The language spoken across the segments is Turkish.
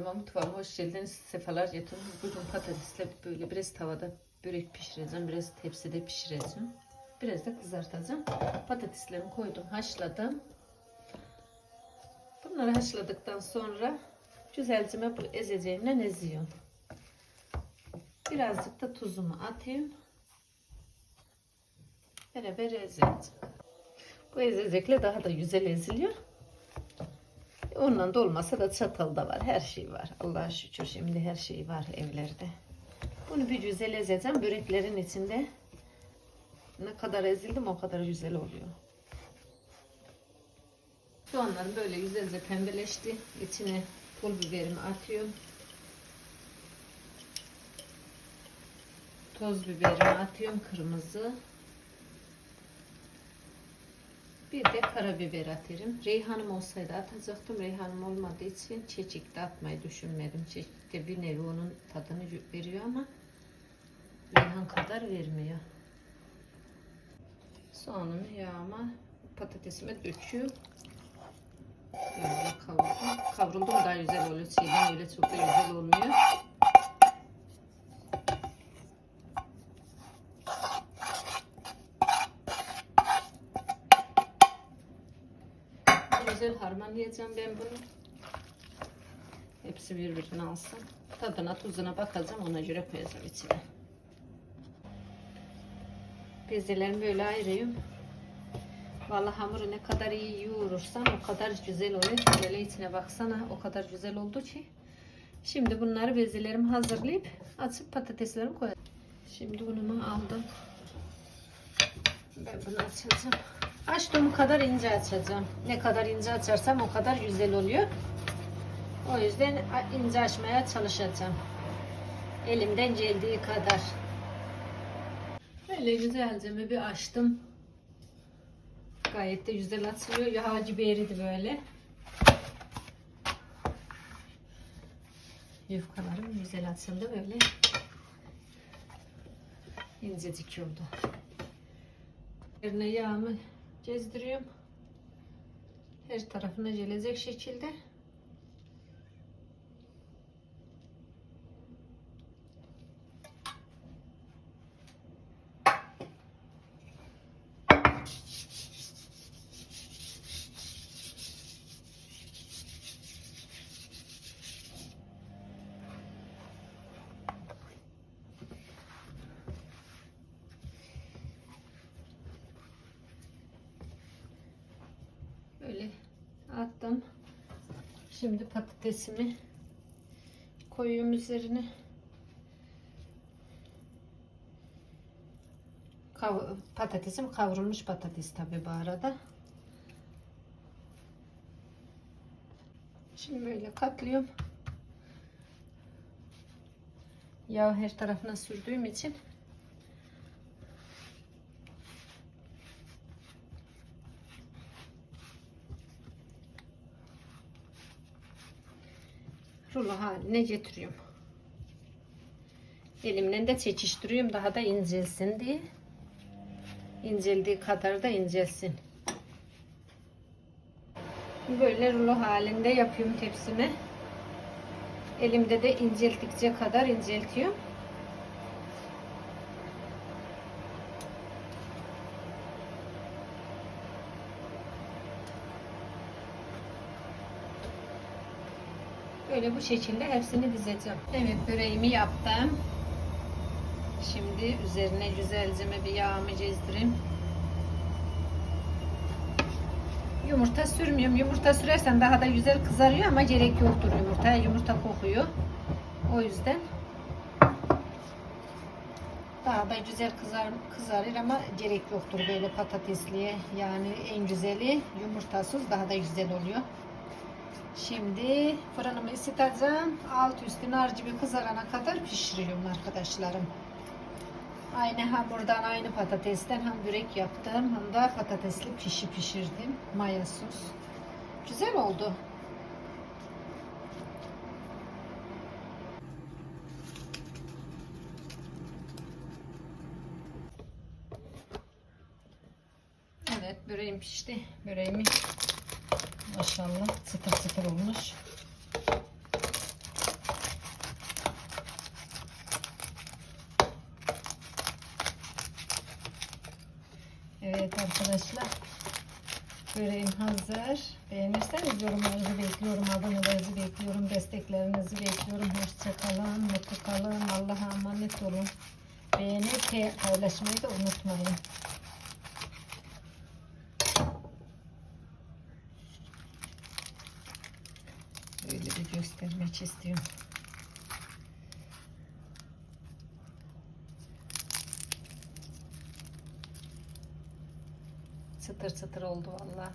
Kanalıma mutfağıma hoş geldiniz. Sefalar getirdiniz. Bugün patatesle böyle biraz tavada börek pişireceğim. Biraz tepside pişireceğim. Biraz da kızartacağım. Patateslerimi koydum. Haşladım. Bunları haşladıktan sonra güzelce bu ezeceğimle eziyorum. Birazcık da tuzumu atayım. Beraber ezeceğim. Bu ezecekle daha da güzel eziliyor. Ondan da da çatal da var. Her şey var. Allah'a şükür şimdi her şey var evlerde. Bunu bir güzel ezeceğim. Böreklerin içinde ne kadar ezildim o kadar güzel oluyor. Soğanlarım böyle güzelce pembeleşti. İçine pul biberimi atıyorum. Toz biberimi atıyorum kırmızı. Bir de karabiber atarım. Reyhanım olsaydı atacaktım. Reyhanım olmadığı için çeçik de atmayı düşünmedim. Çeçik de bir nevi onun tadını veriyor ama reyhan kadar vermiyor. Soğanımı yağıma patatesime döküyorum. Böyle kavuruldum. Kavruldu mu daha güzel oluyor. Çiğden öyle çok da güzel olmuyor. Güzel harmanlayacağım ben bunu. Hepsi birbirine alsın. Tadına tuzuna bakacağım ona göre koyacağım içine. Bezelerimi böyle ayırıyorum. Vallahi hamuru ne kadar iyi yoğurursan o kadar güzel oluyor. Böyle içine baksana o kadar güzel oldu ki. Şimdi bunları bezelerimi hazırlayıp açıp patateslerimi koyacağım. Şimdi unumu aldım. Ben bunu açacağım. Açtığım kadar ince açacağım. Ne kadar ince açarsam o kadar güzel oluyor. O yüzden ince açmaya çalışacağım. Elimden geldiği kadar. Böyle güzelce bir açtım. Gayet de güzel açılıyor. Yağcı bir eridi böyle. Yufkalarım güzel açıldı böyle. İncecik oldu. Yerine yağımı gezdiriyorum. Her tarafına gelecek şekilde. Böyle attım. Şimdi patatesimi koyuyorum üzerine. Kav patatesim kavrulmuş patates tabi bu arada. Şimdi böyle katlıyorum. Yağ her tarafına sürdüğüm için rulo haline getiriyorum. Elimle de çekiştiriyorum daha da incelsin diye. İnceldiği kadar da incelsin. Böyle rulo halinde yapıyorum tepsime. Elimde de incelttikçe kadar inceltiyorum. Böyle bu şekilde hepsini dizeceğim. Evet böreğimi yaptım. Şimdi üzerine güzelce bir yağımı gezdireyim. Yumurta sürmüyorum. Yumurta sürersen daha da güzel kızarıyor ama gerek yoktur yumurta. Yumurta kokuyor. O yüzden daha da güzel kızar, kızarır ama gerek yoktur böyle patatesliye. Yani en güzeli yumurtasız daha da güzel oluyor. Şimdi fırınımı ısıtacağım. Alt üstü nar gibi kızarana kadar pişiriyorum arkadaşlarım. Aynı hamurdan, aynı patatesten hem börek yaptım hem de patatesli pişi pişirdim. Mayasız. Güzel oldu. Evet böreğim pişti. Böreğimi Maşallah sıfır sıfır olmuş. Evet arkadaşlar. Böreğim hazır. Beğenirseniz yorumlarınızı bekliyorum. Abonelerinizi bekliyorum. Desteklerinizi bekliyorum. Hoşçakalın. Mutlu kalın. Allah'a emanet olun. Beğeni paylaşmayı da unutmayın. качестве. Çıtır çıtır oldu valla.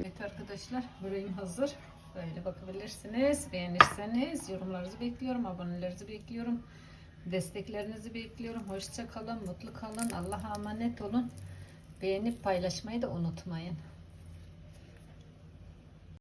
Evet arkadaşlar böreğim hazır. Böyle bakabilirsiniz. Beğenirseniz yorumlarınızı bekliyorum. Abonelerinizi bekliyorum. Desteklerinizi bekliyorum. Hoşça kalın, mutlu kalın. Allah'a emanet olun. Beğenip paylaşmayı da unutmayın.